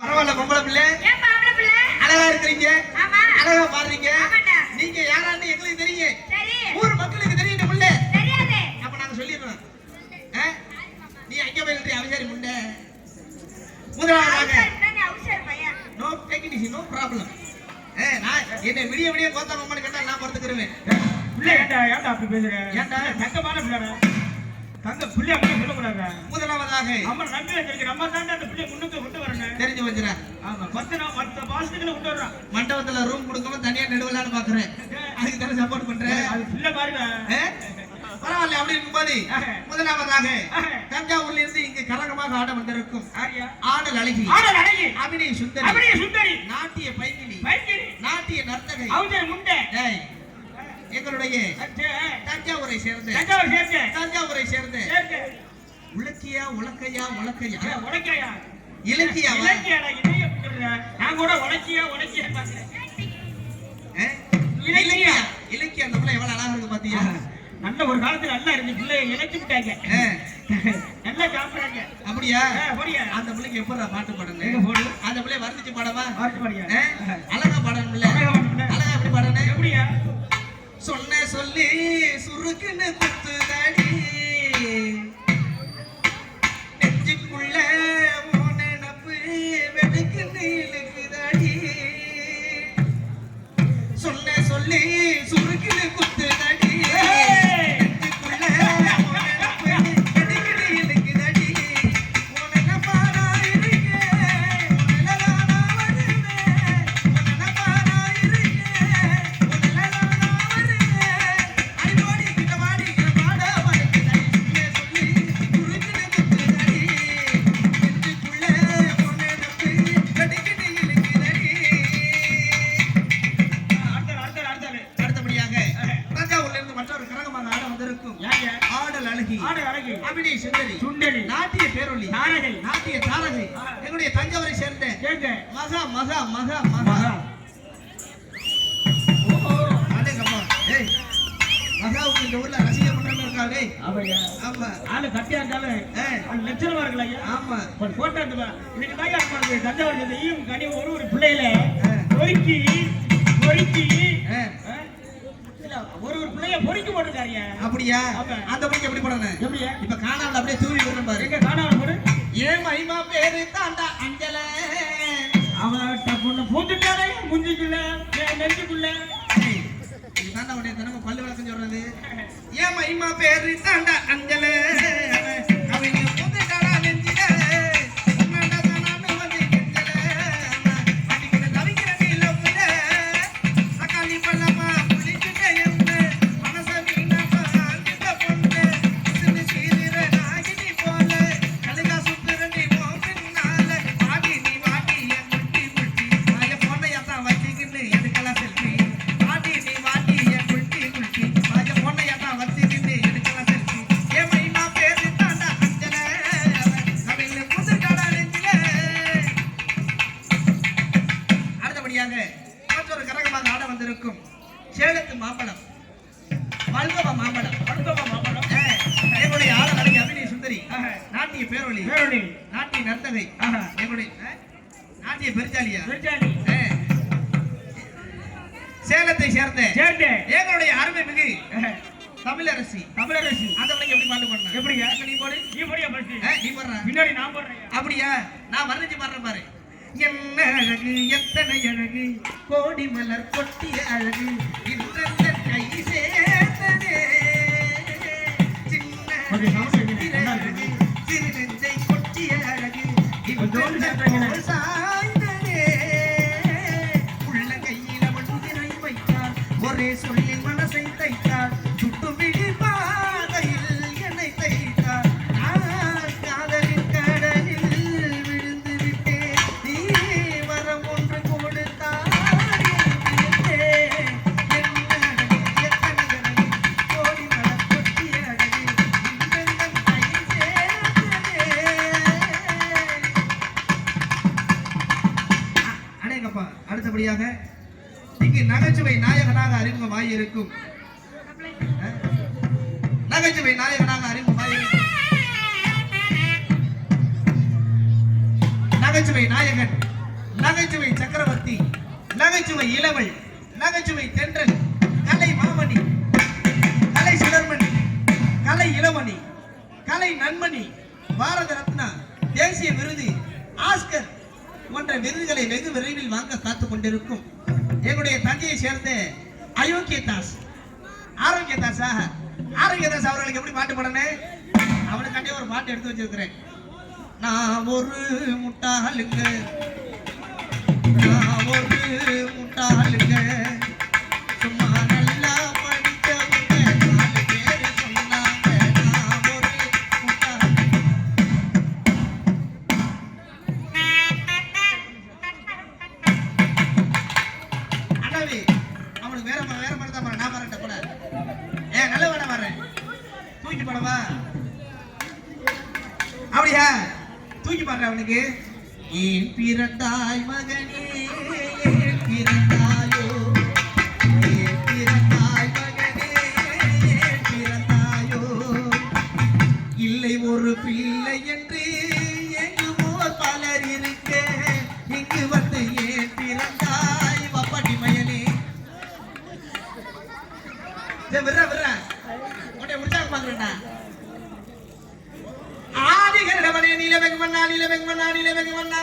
பரவாயில்ல பொம்பளை பிள்ளை ஏன் பாவல பிள்ளை? அழகா இருக்கிறீங்க ஆமா. அழகா பாடுறீங்க. நீங்க யாரான்னு எங்களுக்கு தெரியும் சரி. ஊர் மக்களுக்கு தெரியும் தெரியாது. அப்ப நாங்க சொல்லிடுறோம்? நீ அங்க போய் அவசாரி முண்டை முதலாவதாக தானே, அவசரம் பையன். நோ நோ ப்ராப்ளம் நான் என்ன விடிய விடிய கோத்தா மம்மனு கேட்டா நான் பொறுத்துக்கிறேன் பிள்ளை ஏன்டா ஏன்டா அப்படி பேசுற ஏன்டா? தங்கமான பிள்ளை தங்க பிள்ளை அப்படி சொல்லக்கூடாது. முதலாவதாக நம்ம நம்பிக்கை தெரிஞ்சு நம்ம தாண்டா அந்த பிள்ளை முன்னுக்கு கொண்டு வரணும் தெரிஞ்சு வச்சுறேன் ஆமா பத்து நாள் மத்த மாசத்துக்கு கொண்டு மண்டபத்துல ரூம் கொடுக்காம தனியா நடுவலான்னு பாக்குறேன். அதுக்கு தானே சப்போர்ட் பண்றேன் அது பிள்ளை பாருங்க. ஆ? பரவாயில்ல அப்படி இருக்கும்போது முதலாவதாக தஞ்சாவூர்ல இருந்து இங்கு கரகமாக ஆட வந்திருக்கும் ஆடல் அழகி. ஆடல் அழகி. அபிநய சுந்தரி. அப்படியே சுந்தரி. நாட்டிய பைங்கிலி. வைத்தியரி நாட்டிய நர்த்தகை. அவசர முண்டை. எங்களுடைய தஞ்சாவூரை சேர்ந்த தஞ்சாவூர் சேர்ந்த. உலக்கியா உலக்கையா உலக்கையா? இதைய சொல்ற நான் கூட பாக்குறேன் ஆ? இலக்கியா. இலக்கியா. அந்த பிள்ளை எவ்வளவு அழகா இருக்கு பாத்தியா? நல்ல ஒரு காலத்துல நல்லா இருந்து பிள்ளைய இணைச்சு விட்டாங்க. நல்லா சாப்பிடுறாங்க. அப்படியா? ஆ, போடியா. அந்த பிள்ளைக்கு எப்படா பாட்டு எங்க பாடணும் போடு? அந்த பிள்ளை வர்ணிச்சு பாடவா? வார்த்தை பாடியா? அழகா பாடணும்ல. அழகா எப்படி பாடணும்? எப்படியா? சொன்ன சொல்லி சுருக்குன்னு குத்துதடி பேரொளி நாரகை நாட்டிய தாரகை எங்களுடைய தஞ்சாவூரை சேர்ந்த கேங்க மகா மகா மகா மகா. மகாவுக்கு இந்த ஊர்ல ரசிக மன்றம் இருக்கா டேய் அவையா ஆமா. ஆளு கட்டியா இருந்தாலும் லட்சணமா இருக்குல்ல ஐயா. ஆமா. ஒரு போட்டோ எடுத்துப்பா இன்னைக்கு நம்ம தஞ்சாவூர் ஈயும் கனி ஒரு ஒரு பிள்ளையில. பொறுக்கி பொறுக்கி ஒரு ஒரு பிள்ளைய பொறுக்கி போட்டிருக்காருங்க அப்படியா. அந்த பையன் எப்படி போடணும்? எப்படியா இப்ப காணாமல் அப்படியே தூவி விடுறேன் பாரு. எங்க போடு ஏன் மகிமா பேரு தாண்டா அஞ்சல? அவன் பொண்ணு பூந்துட்டாலே முஞ்சிக்குள்ள நெஞ்சுக்குள்ள தாண்டா உடைய தினமும் பல்லு விளக்கம் சொல்றது? ஏன் மகிமா பேரு தாண்டா அஞ்சல? அவங்க மாம்பழம். மல்கவ மாம்பழம். அடுத்தவா மாம்பழம். எங்களுடைய ஆட அழகி அபிநய சுந்தரி. நாட்டிய பேரொளி வேறொழி நாட்டிய நர்த்தகை ஆ, நாட்டிய பெருச்சாலியா ஏ, சேலத்தை சேர்ந்த எங்களுடைய அருமை மிகு தமிழரசி. தமிழரசி. அந்த பிள்ளைங்க எப்படி பாட்டு பண்ண எப்படிங்க? நீ போடு. நீ போடியா ஃபர்ஸ்ட் ஏ, நீ போடுற. பின்னாடி நான் போடுறேன். அப்படியா? நான் வர்ணிச்சு பாடுறேன் பாரு. என்ன அழகு எத்தனை அழகு? கோடி மலர் கொட்டிய அழகு. அடுத்தபடியாக இங்கு நகைச்சுவை நாயகனாக அறிமுகமாயிருக்கும் இருக்கும் நகைச்சுவை நாயகனாக அறிமுகமாயிருக்கும் நகைச்சுவை நாயகன் நகைச்சுவை சக்கரவர்த்தி நகைச்சுவை இளவல் நகைச்சுவை தென்றல் கலை மாமணி கலை சுடர்மணி கலை இளமணி கலை நன்மணி பாரத ரத்னா தேசிய விருது ஆஸ்கர் போன்ற விருதுகளை வெகு விரைவில் வாங்க கொண்டிருக்கும். எங்களுடைய தந்தையை சேர்ந்து அயோக்கியதாஸ். ஆரோக்கியதாஸா ஆரோக்கியதாஸ் அவர்களுக்கு எப்படி பாட்டு பாடனே அவனுக்காண்டே ஒரு பாட்டு எடுத்து வச்சிருக்கிறேன். நான் ஒரு முட்டாளுங்க அப்படியா? தூக்கி பாடுற அவனுக்கு. ஏன் பிறந்தாய் மகனே ஏன் பிறந்தாயோ ஏன் பிறந்தாய் மகனே ஏன் பிறந்தாயோ இல்லை ஒரு பிள்ளை என்று எங்குமோ பலர் இருக்க இங்கு வந்து ஏன் பிறந்தாய் பப்பாட்டி மயனே. விடுற விடுற. உன்னை உற்சாகமாக்குறேன்டா. ஆதிகரவனே நீல வெங்கமண்ணா நீல வெங்கமண்ணா நீல வெங்கமண்ணா